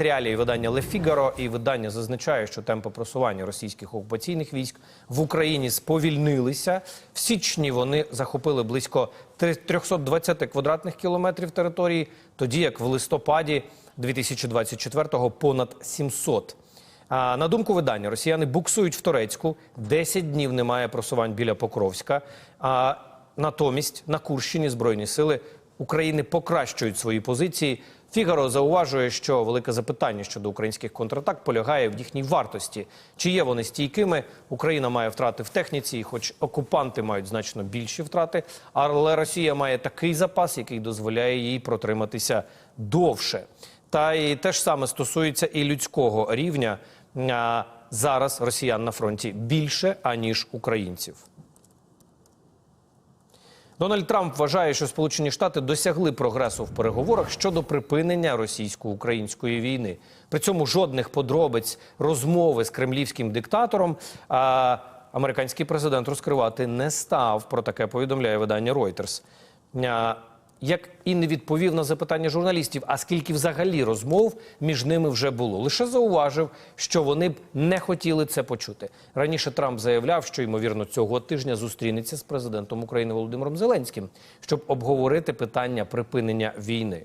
Реалії видання Le Figaro і видання зазначає, що темпи просування російських окупаційних військ в Україні сповільнилися. В січні вони захопили близько 320 квадратних кілометрів території, тоді як в листопаді 2024-го понад 700. А на думку видання, росіяни буксують в Турецьку. 10 днів немає просувань біля Покровська. А натомість на Курщині збройні сили України покращують свої позиції. Фігаро зауважує, що велике запитання щодо українських контратак полягає в їхній вартості. Чи є вони стійкими? Україна має втрати в техніці, і хоч окупанти мають значно більші втрати, але Росія має такий запас, який дозволяє їй протриматися довше. Та і те ж саме стосується і людського рівня. Зараз росіян на фронті більше аніж українців. Дональд Трамп вважає, що Сполучені Штати досягли прогресу в переговорах щодо припинення російсько-української війни. При цьому жодних подробиць розмови з кремлівським диктатором а, американський президент розкривати не став. Про таке повідомляє видання Reuters. Як і не відповів на запитання журналістів, а скільки взагалі розмов між ними вже було. Лише зауважив, що вони б не хотіли це почути. Раніше Трамп заявляв, що ймовірно цього тижня зустрінеться з президентом України Володимиром Зеленським, щоб обговорити питання припинення війни.